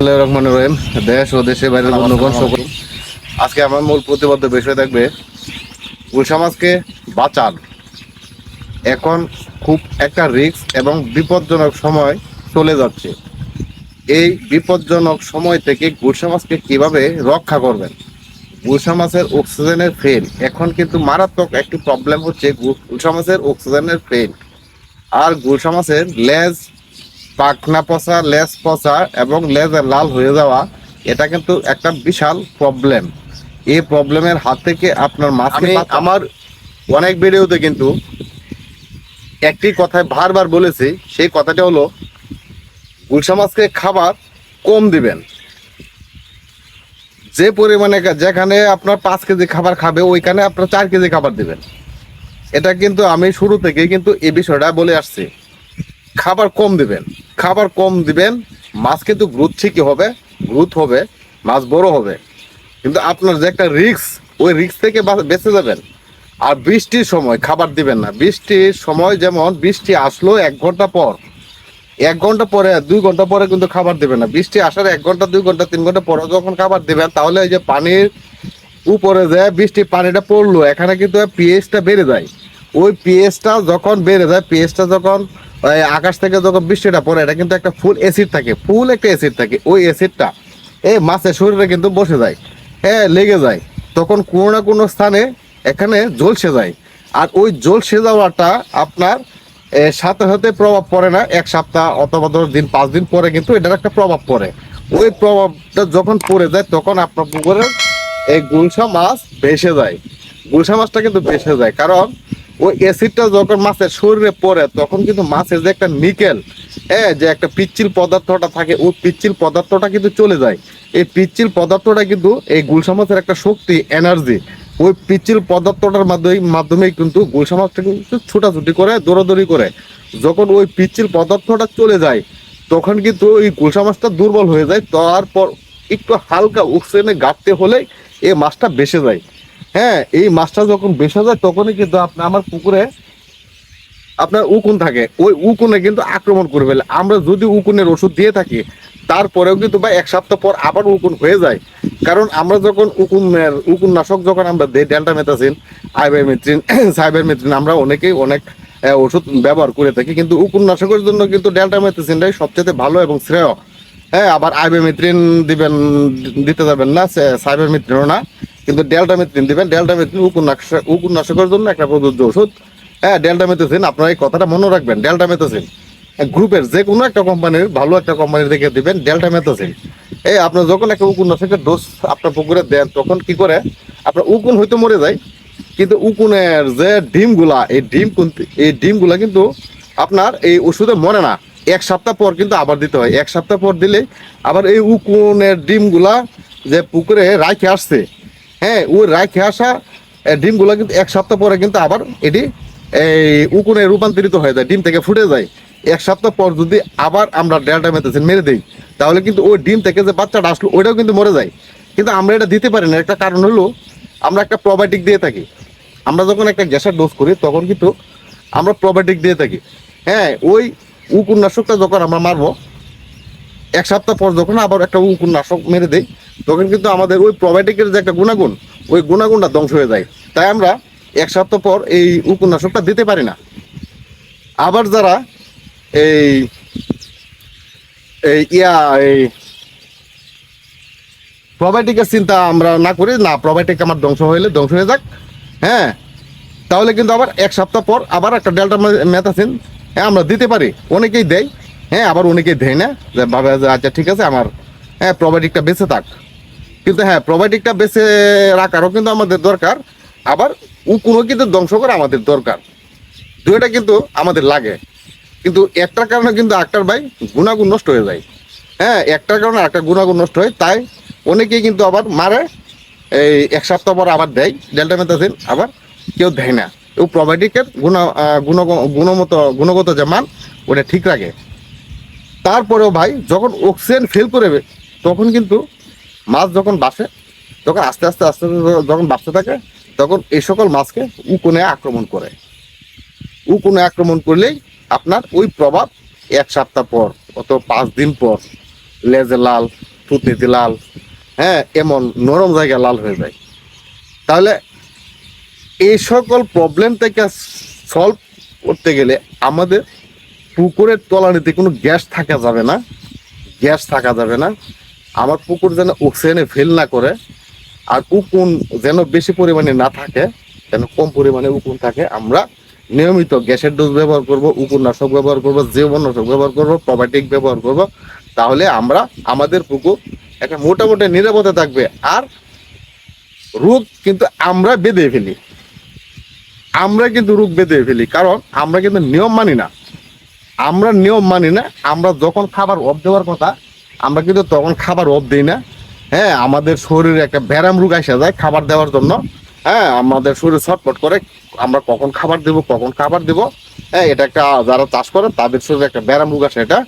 রহিম দেশ ও দেশের বাইরের বন্ধুগণ সকল আজকে আমার মূল প্রতিবদ্ধ বিষয় থাকবে মাছকে বাঁচান। এখন খুব একটা রিস্ক এবং বিপজ্জনক সময় চলে যাচ্ছে। এই বিপজ্জনক সময় থেকে মাছকে কীভাবে রক্ষা করবেন? মাছের অক্সিজেনের ফেল এখন কিন্তু মারাত্মক একটি প্রবলেম হচ্ছে মাছের অক্সিজেনের ফেল আর মাছের লেজ পাখনা পচা লেজ পচা এবং লেজ লাল হয়ে যাওয়া এটা কিন্তু একটা বিশাল প্রবলেম এই প্রবলেমের হাত থেকে আপনার মাছকে আমার অনেক ভিডিওতে কিন্তু একটি কথায় বারবার বলেছি সেই কথাটা হলো গুলশা মাছকে খাবার কম দিবেন। যে পরিমাণে যেখানে আপনার পাঁচ কেজি খাবার খাবে ওইখানে আপনার চার কেজি খাবার দিবেন। এটা কিন্তু আমি শুরু থেকে কিন্তু এই বিষয়টা বলে আসছি। খাবার কম দিবেন। খাবার কম দিবেন, মাছ কিন্তু গ্রোথ ঠিকই হবে, গ্রোথ হবে, মাছ বড় হবে। কিন্তু আপনার যে একটা রিক্স ওই রিক্স থেকে বেঁচে যাবেন। আর বৃষ্টির সময় খাবার দিবেন না। বৃষ্টির সময় যেমন বৃষ্টি আসলো এক ঘণ্টা পর, এক ঘণ্টা পরে, দুই ঘণ্টা পরে কিন্তু খাবার দিবেন না। বৃষ্টি আসার এক ঘণ্টা, দুই ঘণ্টা, তিন ঘণ্টা পরে যখন খাবার দিবেন, তাহলে ওই যে পানির উপরে যে বৃষ্টির পানিটা পড়ল, এখানে কিন্তু পিএইচটা বেড়ে যায়। ওই পিএইচটা যখন বেড়ে যায় পিএইচটা যখন আকাশ থেকে যখন বৃষ্টিটা পড়ে, এটা কিন্তু একটা ফুল অ্যাসিড থাকে ফুল একটা অ্যাসিড থাকে। ওই অ্যাসিডটা এই মাছের শরীরে কিন্তু বসে যায় হ্যাঁ লেগে যায়। তখন কোনো না কোনো স্থানে এখানে জলসে যায়। আর ওই জলসে যাওয়াটা আপনার সাথে সাথে প্রভাব পড়ে না, এক সপ্তাহ অথবা দশ দিন, পাঁচ দিন পরে কিন্তু এটার একটা প্রভাব পড়ে। ওই প্রভাবটা যখন পড়ে যায়, তখন আপনার পুকুরে এই গুলশা মাছ ভেসে যায়। গুলশা মাছটা কিন্তু ভেসে যায়, কারণ ওই অ্যাসিডটা যখন মাছের শরীরে পড়ে, তখন কিন্তু মাছের যে একটা নিকেল হ্যাঁ যে একটা পিচ্ছিল পদার্থটা থাকে, ওই পিচ্ছিল পদার্থটা কিন্তু চলে যায়। এই পিচ্ছিল পদার্থটা কিন্তু এই গুলশা মাছের একটা শক্তি এনার্জি ওই পিচ্ছিল পদার্থটার মাধ্যমে মাধ্যমেই কিন্তু গুলশা মাছটা কিন্তু ছোটাছুটি করে, দৌড়াদৌড়ি করে। যখন ওই পিচ্ছিল পদার্থটা চলে যায়, তখন কিন্তু ওই গুলশা মাছটা দুর্বল হয়ে যায়। তারপর একটু হালকা অক্সিজেনে গাঁটতে হলে এই মাছটা বেসে যায়। হ্যাঁ এই মাছটা যখন বেসে যায়, তখনই কিন্তু আপনি, আমার পুকুরে আপনার উকুন থাকে। ওই উকুনে কিন্তু আক্রমণ করে ফেলে আমরা যদি উকুনের ওষুধ দিয়ে থাকি, তারপরেও কিন্তু বা এক সপ্তাহ পর আবার উকুন হয়ে যায়। কারণ আমরা যখন উকুনের উকুন নাশক যখন আমরা দিই, ডেল্টা মেথাসিন আইবারমেথ্রিন সাইবারমেথ্রিন আমরা অনেকেই অনেক ওষুধ ব্যবহার করে থাকি। কিন্তু উকুন নাশকের জন্য কিন্তু ডেল্টা মেথাসিনটাই সবচেয়ে ভালো এবং শ্রেয়। হ্যাঁ আবার আইবারমেথ্রিন দিবেন, দিতে যাবেন না সাইবারমেথ্রিনও না। কিন্তু ডেল্টা মেথ্রিন দিবেন, ডেল্টা মেথ্রিন উকুন নাশকের জন্য একটা প্রযোজ্য ওষুধ। হ্যাঁ ডেল্টা মেথোসিন আপনারা এই কথাটা মনে রাখবেন, ডেল্টা মেথোসিন গ্রুপের যে কোনো একটা কোম্পানির, ভালো একটা কোম্পানির দেখে দিবেন ডেল্টা মেথোসিন এই আপনার যখন একটা উকুন নাশকের ডোজ আপনার পুকুরে দেন, তখন কি করে? আপনার উকুন হয়তো মরে যায়, কিন্তু উকুনের যে ডিমগুলা, এই ডিম এই ডিমগুলা কিন্তু আপনার এই ওষুধে মরে না। এক সপ্তাহ পর কিন্তু আবার দিতে হয়। এক সপ্তাহ পর দিলে আবার এই উকুনের ডিমগুলা যে পুকুরে রাখে আসছে হ্যাঁ ওই রাখে আসা ডিমগুলো কিন্তু এক সপ্তাহ পরে কিন্তু আবার এটি, এই উকুনে রূপান্তরিত হয়ে যায়, ডিম থেকে ফুটে যায়। এক সপ্তাহ পর যদি আবার আমরা ডেল্টা মেথেসিন মেরে দিই, তাহলে কিন্তু ওই ডিম থেকে যে বাচ্চাটা আসলো, ওইটাও কিন্তু মরে যায়। কিন্তু আমরা এটা দিতে পারি না, একটা কারণ হলো, আমরা একটা প্রোবায়োটিক দিয়ে থাকি। আমরা যখন একটা গ্যাসের ডোজ করি, তখন কিন্তু আমরা প্রোবায়োটিক দিয়ে থাকি। হ্যাঁ ওই উকুন্নাশকটা যখন আমরা মারবো এক সপ্তাহ পর যখন আবার একটা নাশক মেরে দেই, তখন কিন্তু আমাদের ওই প্রোবায়োটিকের যে একটা গুণাগুণ, ওই গুণাগুণটা ধ্বংস হয়ে যায়। তাই আমরা এক সপ্তাহ পর এই উকুন নাশকটা দিতে পারি না। আবার যারা এই এই ইয়া, এই প্রোবায়োটিকের চিন্তা আমরা না করি, না প্রোবায়োটিক আমার ধ্বংস হইলে ধ্বংস হয়ে যাক। হ্যাঁ তাহলে কিন্তু আবার এক সপ্তাহ পর আবার একটা ডেল্টা মেথাসিন হ্যাঁ আমরা দিতে পারি। অনেকেই দেয় হ্যাঁ আবার অনেকেই দেয় না যে ভাবে আচ্ছা ঠিক আছে আমার হ্যাঁ প্রোবায়োটিকটা বেঁচে থাক। কিন্তু হ্যাঁ প্রোবায়োটিকটা বেঁচে রাখারও কিন্তু আমাদের দরকার আবার কোনো কিন্তু ধ্বংস করা আমাদের দরকার। দুইটা কিন্তু আমাদের লাগে। কিন্তু একটার কারণে কিন্তু একটার ভাই গুণাগুণ নষ্ট হয়ে যায়। হ্যাঁ একটার কারণে একটা গুণাগুণ নষ্ট হয় তাই অনেকেই কিন্তু আবার মারে এই এক সপ্তাহ পর আবার দেয় ডেল্টা মেথাসিন আবার কেউ দেয় না। ও প্রোবায়োটিকের গুণ আহ, গুণ গুণমত গুণগত যে মান ওটা ঠিক রাখে। তারপরেও ভাই, যখন অক্সিজেন ফেল করে তখন কিন্তু মাছ যখন বাসে, তখন আস্তে আস্তে আস্তে আস্তে যখন বাঁচতে থাকে, তখন এই সকল মাছকে উকুনে আক্রমণ করে। উকুনে আক্রমণ করলেই আপনার ওই প্রভাব এক সপ্তাহ পর অত পাঁচ দিন পর লেজে লাল, থুতনিতে লাল হ্যাঁ এমন নরম জায়গায় লাল হয়ে যায়। তাহলে এই সকল প্রবলেম থেকে সলভ করতে গেলে আমাদের পুকুরের তলানিতে কোনো গ্যাস থাকা যাবে না, গ্যাস থাকা যাবে না। আমার পুকুর যেন অক্সিজেনে ফেল না করে, আর উকুন যেন বেশি পরিমাণে না থাকে, যেন কম পরিমাণে উকুন থাকে, আমরা নিয়মিত গ্যাসের ডোজ ব্যবহার করব উপন্যাসক ব্যবহার করব জীবনাশক ব্যবহার করব প্রবায়োটিক ব্যবহার করব। তাহলে আমরা, আমাদের পুকুর একটা মোটামুটি নিরাপদে থাকবে, আর রোগ কিন্তু আমরা বেঁধে ফেলি। আমরা কিন্তু রোগ বেঁধে ফেলি, কারণ আমরা কিন্তু নিয়ম মানি না। আমরা নিয়ম মানি না, আমরা যখন খাবার অফ দেওয়ার কথা, আমরা কিন্তু তখন খাবার অফ দিই না। হ্যাঁ আমাদের শরীরে একটা ব্যারাম রোগ আসে যায় খাবার দেওয়ার জন্য। হ্যাঁ আমাদের শরীর ছটফট করে, আমরা কখন খাবার দেব, কখন খাবার দেব। হ্যাঁ এটা একটা, যারা চাষ করে তাদের শরীরে একটা ব্যারাম রোগ আসে এটা।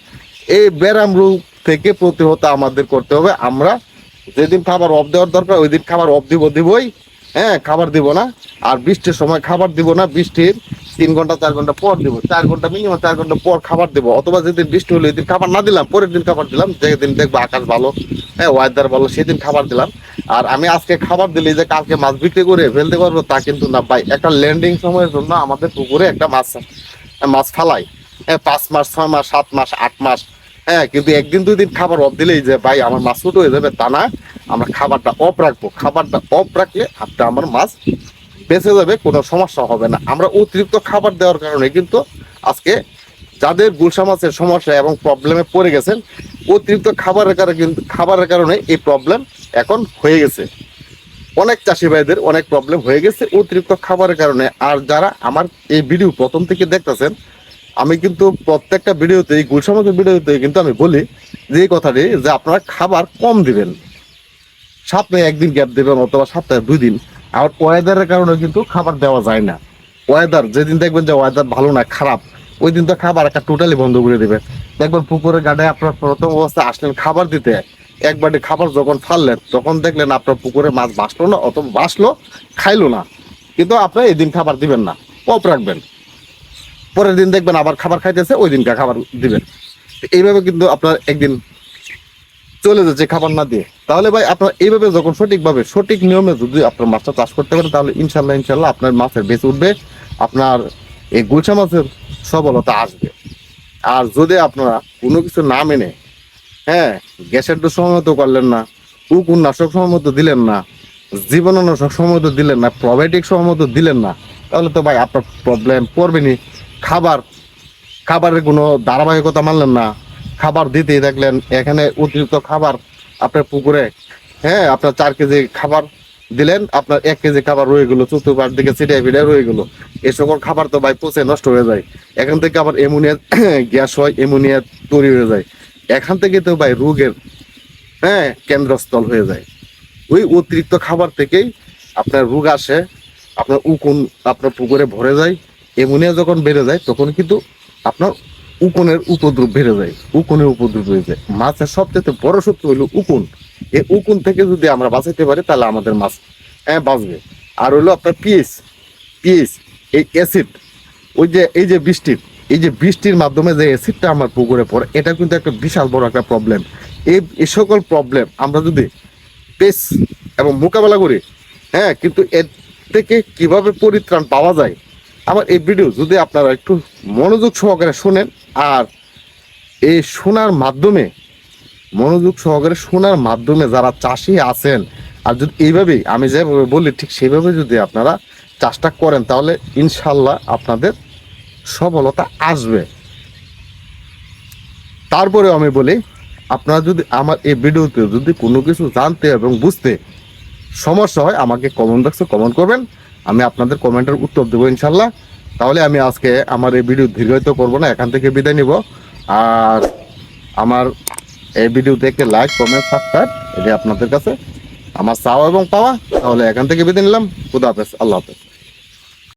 এই ব্যারাম রোগ থেকে প্রতিহত আমাদের করতে হবে। আমরা যেদিন খাবার অফ দেওয়ার দরকার, ওই দিন খাবার অফ দিব দিবই। হ্যাঁ খাবার দিব না। আর বৃষ্টির সময় খাবার দিব না। বৃষ্টির তিন ঘণ্টা, চার ঘণ্টা পর দিব, চার ঘণ্টা মিনিমাম চার ঘণ্টা পর খাবার দেবো। অথবা যেদিন বৃষ্টি হলো দিন খাবার না দিলাম, পরের দিন খাবার দিলাম, যেদিন দেখব আকাশ ভালো হ্যাঁ ওয়েদার ভালো, সেদিন খাবার দিলাম। আর আমি আজকে খাবার দিলে যে কালকে মাছ বিক্রি করে ফেলতে পারব, তা কিন্তু না। ভাই, একটা ল্যান্ডিং সময়ের জন্য আমাদের পুকুরে একটা মাছ মাছ ফালাই। হ্যাঁ পাঁচ মাস, ছয় মাস, সাত মাস, আট মাস। হ্যাঁ কিন্তু একদিন, দুই দিন খাবার অফ দিলেই যে, ভাই, আমার মাছ ছোট হয়ে যাবে, তা না। আমরা খাবারটা অফ রাখব। খাবারটা অফ রাখলে আপনার আমার মাছ বেঁচে যাবে কোনো সমস্যা হবে না। আমরা অতিরিক্ত খাবার দেওয়ার কারণে কিন্তু আজকে যাদের গুলশা মাছের সমস্যা এবং প্রবলেমে পড়ে গেছেন, অতিরিক্ত খাবারের কারণে কিন্তু, খাবারের কারণে এই প্রবলেম এখন হয়ে গেছে। অনেক চাষি ভাইদের অনেক প্রবলেম হয়ে গেছে অতিরিক্ত খাবারের কারণে। আর যারা আমার এই ভিডিও প্রথম থেকে দেখতেছেন, আমি কিন্তু প্রত্যেকটা ভিডিওতে এই গুলশা মাছের ভিডিওতে কিন্তু আমি বলি যে এই কথাটি, যে আপনারা খাবার কম দিবেন। সপ্তাহে একদিন গ্যাপ দেবেন অথবা সপ্তাহে দুই দিন। আর ওয়েদারের কারণে কিন্তু খাবার দেওয়া যায় না। ওয়েদার যেদিন দেখবেন যে ওয়েদার ভালো না, খারাপ ওই দিন তো খাবার একটা টোটালি বন্ধ করে দেবেন দেখবেন পুকুরের গাডে আপনার প্রথম অবস্থায় আসলেন খাবার দিতে। এক বাটি খাবার যখন ফাললেন, তখন দেখলেন আপনার পুকুরে মাছ বাঁচলো না অত বাঁচলো খাইলো না। কিন্তু আপনি এই দিন খাবার দিবেন না, অফ রাখবেন। পরের দিন দেখবেন আবার খাবার খাইতেছে ওই দিনকার খাবার দিবেন। এইভাবে কিন্তু আপনার একদিন চলে যাচ্ছে খাবার না দিয়ে। তাহলে ভাই আপনার এইভাবে যখন সঠিকভাবে, সঠিক নিয়মে যদি আপনার মাছটা চাষ করতে পারেন তাহলে ইনশাল্লাহ ইনশাল্লাহ আপনার মাছের বেঁচে উঠবে, আপনার এই গুলশা মাছের সবলতা আসবে। আর যদি আপনারা কোনো কিছু না মেনে হ্যাঁ গ্যাসের ডোজ সময় করলেন না উকুন নাশক সময় মতো দিলেন না জীবনানাশক সময় মতো দিলেন না প্রবায়োটিক সময় মতো দিলেন না, তাহলে তো ভাই আপনার প্রবলেম পড়বেনি খাবার, খাবারের কোনো ধারাবাহিকতা মানলেন না খাবার দিতে দেখলেন, এখানে অতিরিক্ত খাবার আপনার পুকুরে হ্যাঁ আপনার চার কেজি খাবার দিলেন, আপনার এক কেজি খাবার রয়ে গেলো চতুর্পার দিকে ছিটিয়ে ফিরে রয়ে গেলো। এই সকল খাবার তো ভাই পচে নষ্ট হয়ে যায়। এখান থেকে আবার এমোনিয়া গ্যাস হয় এমোনিয়া তৈরি হয়ে যায়। এখান থেকে তো ভাই রোগের হ্যাঁ কেন্দ্রস্থল হয়ে যায়। ওই অতিরিক্ত খাবার থেকেই আপনার রোগ আসে, আপনার উকুন আপনার পুকুরে ভরে যায় এমোনিয়া যখন বেড়ে যায়, তখন কিন্তু আপনার উকুনের উপদ্রব বেড়ে যায়, উকুনের উপদ্রব হয়ে যায়। মাছের সবচেয়ে বড় শত্রু হলো উকুন। এই উকুন থেকে যদি আমরা বাঁচাইতে পারি, তাহলে আমাদের মাছ হ্যাঁ বাঁচবে। আর হলো আপনার পিএস পিএস এই অ্যাসিড, ওই যে, এই যে বৃষ্টির এই যে বৃষ্টির মাধ্যমে যে অ্যাসিডটা আমার পুকুরে পড়ে, এটা কিন্তু একটা বিশাল বড় একটা প্রবলেম এই এই সকল প্রবলেম আমরা যদি পেস এবং মোকাবেলা করি হ্যাঁ কিন্তু এর থেকে কীভাবে পরিত্রাণ পাওয়া যায় আমার এই ভিডিও যদি আপনারা একটু মনোযোগ সহকারে শোনেন, আর এই শোনার মাধ্যমে, মনোযোগ সহকারে শোনার মাধ্যমে যারা চাষি আছেন, আর যদি এইভাবেই আমি যেভাবে বলি, ঠিক সেইভাবে যদি আপনারা চাষটা করেন, তাহলে ইনশাল্লাহ আপনাদের সফলতা আসবে। তারপরেও আমি বলি, আপনারা যদি আমার এই ভিডিওতে যদি কোনো কিছু জানতে এবং বুঝতে সমস্যা হয়, আমাকে কমেন্ট বক্সে কমেন্ট করবেন। আমি আপনাদের কমেন্টের উত্তর দেবো ইনশাল্লাহ। তাহলে আমি আজকে আমার এই ভিডিও দীর্ঘায়িত করব না, এখান থেকে বিদায় নিব। আর আমার এই ভিডিও দেখে লাইক কমেন্ট সাবস্ক্রাইব এটি আপনাদের কাছে। আমার চাওয়া এবং পাওয়া, তাহলে এখান থেকে বিদায় নিলাম। খুদা হাফেজ, আল্লাহ হাফেজ।